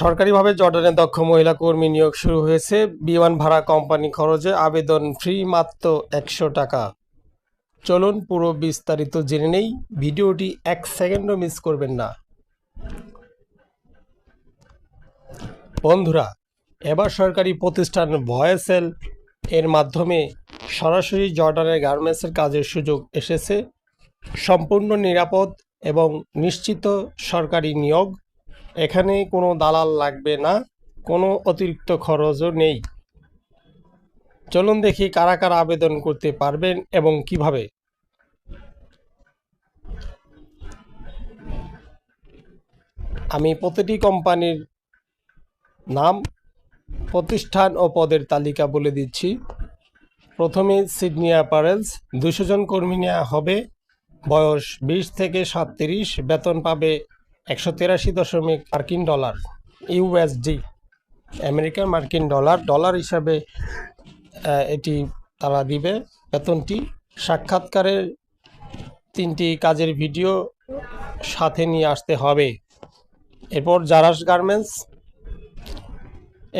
সরকারিভাবে জর্ডানে দক্ষ মহিলা কর্মী নিয়োগ শুরু হয়েছে। বিমান ভাড়া কোম্পানি খরচে আবেদন ফ্রি মাত্র একশো টাকা। চলুন পুরো বিস্তারিত জেনে নেই। ভিডিওটি এক সেকেন্ডও মিস করবেন না। বন্ধুরা, এবার সরকারি প্রতিষ্ঠান ভয়েসেল এর মাধ্যমে সরাসরি জর্ডানের গার্মেন্টসের কাজের সুযোগ এসেছে। সম্পূর্ণ নিরাপদ এবং নিশ্চিত সরকারি নিয়োগ এখানে কোনো দালাল লাগবে না, কোনো অতিরিক্ত খরচও নেই। চলুন দেখি কারা কারা আবেদন করতে পারবেন এবং কীভাবে। আমি প্রতিটি কোম্পানির নাম, প্রতিষ্ঠান ও পদের তালিকা বলে দিচ্ছি। প্রথমে সিডনি অ্যাপারেলস, দুশো জন কর্মী নেওয়া হবে। বয়স বিশ থেকে সাতত্রিশ বেতন পাবে একশো তেরাশি দশমিক মার্কিন ডলার ইউএসডি আমেরিকান মার্কিন ডলার। ডলার হিসাবে এটি তারা দিবে। বেতনটি সাক্ষাৎকারের তিনটি কাজের ভিডিও সাথে নিয়ে আসতে হবে। এরপর জারাস গার্মেন্টস,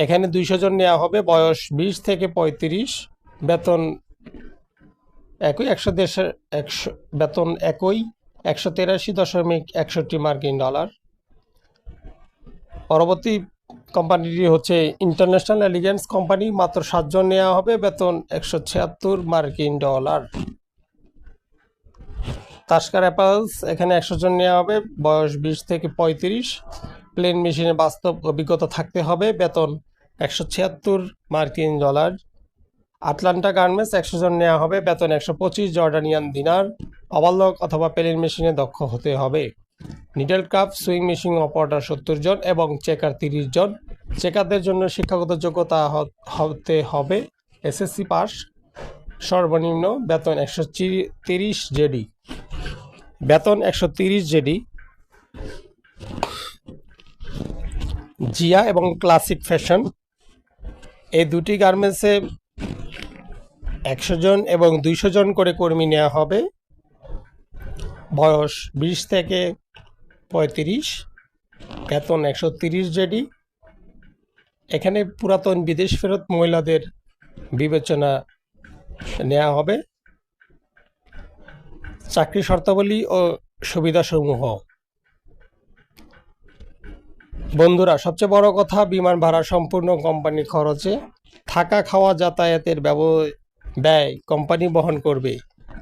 এখানে দুইশো জন নেওয়া হবে। বয়স বিশ থেকে পঁয়ত্রিশ, বেতন একই, একশো দেশের একশো, বেতন একই। একশো তেরাশি দশমিক একষট্টি মার্কিন ডলার। পরবর্তী কোম্পানিটি হচ্ছে ইন্টারন্যাশনাল এলিগেন্স কোম্পানি, মাত্র সাতজন নেওয়া হবে, বেতন একশো ছিয়াত্তর মার্কিন ডলার। তাস্কার অ্যাপালস, এখানে একশো জন নেওয়া হবে, বয়স বিশ থেকে পঁয়ত্রিশ। প্লেন মেশিনে বাস্তব অভিজ্ঞতা থাকতে হবে, বেতন একশো ছিয়াত্তর মার্কিন ডলার। আটলান্টা গার্মেন্টস, একশো জন নেওয়া হবে, বেতন একশো পঁচিশ জর্ডানিয়ান দিনার। অবালক অথবা প্লেন মেশিনে দক্ষ হতে হবে। Needle cup sewing machine operator সত্তর জন এবং চেকার তিরিশ জন। চেকারদের জন্য শিক্ষাগত যোগ্যতা হতে হবে। SSC pass. সর্বনিম্ন বেতন একশো তিরিশ জেডি। বেতন একশো তিরিশ জেডি। জিয়া এবং ক্লাসিক ফ্যাশন। এই দুটি গার্মেন্টসে একশো জন এবং দুইশো জন করে কর্মী নেওয়া হবে। বয়স বিশ থেকে পঁয়ত্রিশ, বেতন একশো তিরিশ জেডি। এখানে পুরাতন বিদেশ ফেরত মহিলাদের বিবেচনা নেওয়া হবে। চাকরি শর্তাবলী ও সুবিধাসমূহ। বন্ধুরা, সবচেয়ে বড় কথা, বিমান ভাড়া সম্পূর্ণ কোম্পানির খরচে। থাকা খাওয়া যাতায়াতের ব্যয় কোম্পানি বহন করবে।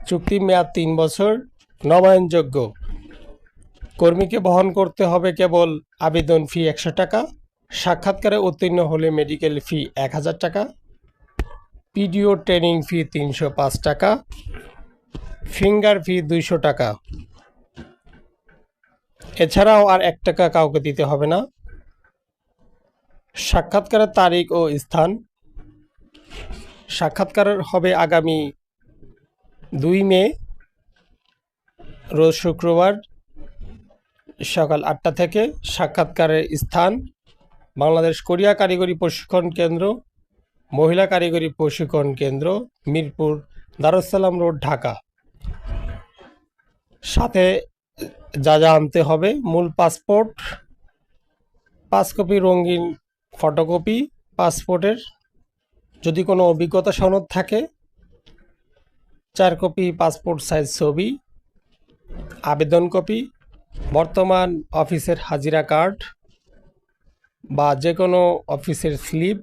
চুক্তি মেয়াদ তিন বছর। নবায়নযোগ্য। কর্মীকে বহন করতে হবে কেবল আবেদন ফি একশো টাকা, সাক্ষাৎকারে উত্তীর্ণ হলে মেডিকেল ফি এক হাজার টাকা, পিডিও ট্রেনিং ফি তিনশো পাঁচ টাকা, ফিঙ্গার ফি দুইশো টাকা। এছাড়াও আর এক টাকা কাউকে দিতে হবে না। সাক্ষাৎকারের তারিখ ও স্থান। সাক্ষাৎকার হবে আগামী দুই মে রোজ শুক্রবার সকাল আটটা থেকে সাক্ষাৎকারের স্থান, বাংলাদেশ কোরিয়া কারিগরি প্রশিক্ষণ কেন্দ্র, মহিলা কারিগরি প্রশিক্ষণ কেন্দ্র, মিরপুর দারুসালাম রোড, ঢাকা। সাথে যা যা আনতে হবে, মূল পাসপোর্ট পাঁচ কপি রঙিন ফটোকপি, পাসপোর্টের যদি কোনো অভিজ্ঞতা সনদ থাকে চার কপি পাসপোর্ট সাইজ ছবি আবেদন কপি, বর্তমান অফিসের হাজিরা কার্ড বা যে কোনো অফিসের স্লিপ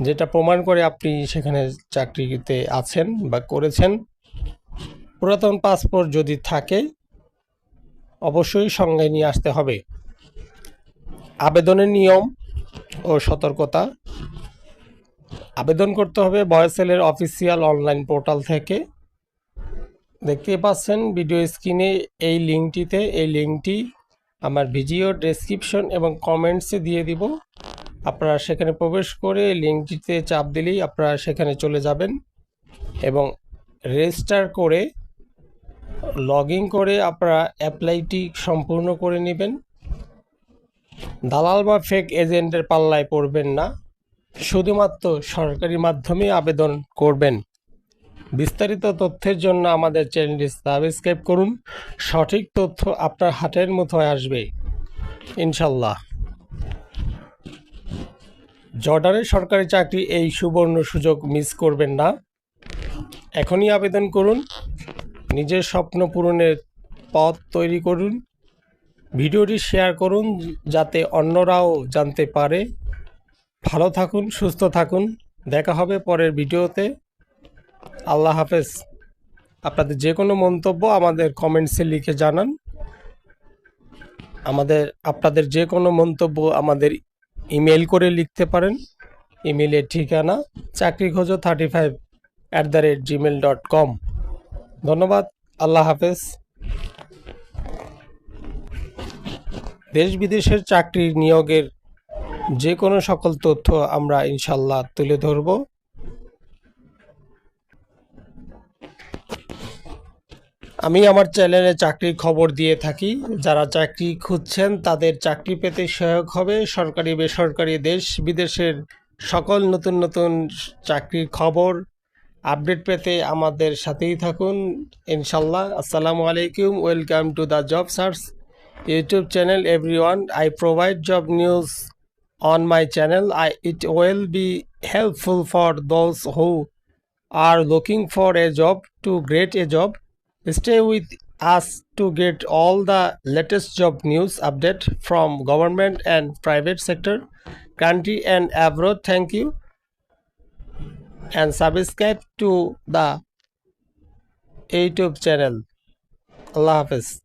যেটা প্রমাণ করে আপনি সেখানে চাকরিতে আছেন বা করেছেন। পুরাতন পাসপোর্ট যদি থাকে, অবশ্যই সঙ্গে নিয়ে আসতে হবে। আবেদনের নিয়ম ও সতর্কতা। আবেদন করতে হবে বয়সেলের অফিসিয়াল অনলাইন পোর্টাল থেকে। দেখতে পাচ্ছেন ভিডিও স্ক্রিনে এই লিঙ্কটিতে, এই লিঙ্কটি আমার ভিডিও ডেসক্রিপশন এবং কমেন্টসে দিয়ে দিব। আপনারা সেখানে প্রবেশ করে লিঙ্কটিতে চাপ দিলেই আপনারা সেখানে চলে যাবেন এবং রেজিস্টার করে লগ করে আপনারা অ্যাপ্লাইটি সম্পূর্ণ করে নেবেন। দালাল বা ফেক এজেন্টের পাল্লায় পড়বেন না, শুধুমাত্র সরকারি মাধ্যমে আবেদন করবেন। বিস্তারিত তথ্যের জন্য আমাদের চ্যানেলটি সাবস্ক্রাইব করুন। সঠিক তথ্য আপনার হাতের মুঠোয় আসবে। ইনশাল্লাহ জর্ডানের সরকারি চাকরি এই সুবর্ণ সুযোগ মিস করবেন না। এখনই আবেদন করুন। নিজের স্বপ্ন পূরণের পথ তৈরি করুন। ভিডিওটি শেয়ার করুন যাতে অন্যরাও জানতে পারে। ভালো থাকুন, সুস্থ থাকুন। দেখা হবে পরের ভিডিওতে। আল্লাহ হাফেজ। আপনাদের যে কোনো মন্তব্য আমাদের কমেন্টসে লিখে জানান। আমাদের, আপনাদের যে কোনো মন্তব্য আমাদের ইমেল করে লিখতে পারেন। ইমেলের ঠিকানা চাকরি খোঁজো thirty five at the rate Gmail dot com ধন্যবাদ, আল্লাহ হাফেজ। দেশ বিদেশের চাকরির নিয়োগের যে কোনো সকল তথ্য আমরা ইনশাল্লাহ তুলে ধরব। আমি আমার চ্যানেলে চাকরির খবর দিয়ে থাকি। যারা চাকরি খুঁজছেন, তাদের চাকরি পেতে সহায়ক হবে। সরকারি, বেসরকারি দেশ, বিদেশের সকল নতুন নতুন চাকরির খবর, আপডেট পেতে আমাদের সাথেই থাকুন। ইনশাল্লাহ আসসালামু আলাইকুম। Welcome to the job search YouTube channel, everyone. I provide job news on my channel. I, it will be helpful for those who are looking for a job, to great a job stay with us to get all the latest job news update from government and private sector. Country and abroad thank you. And subscribe to the youtube channel. Allah hafiz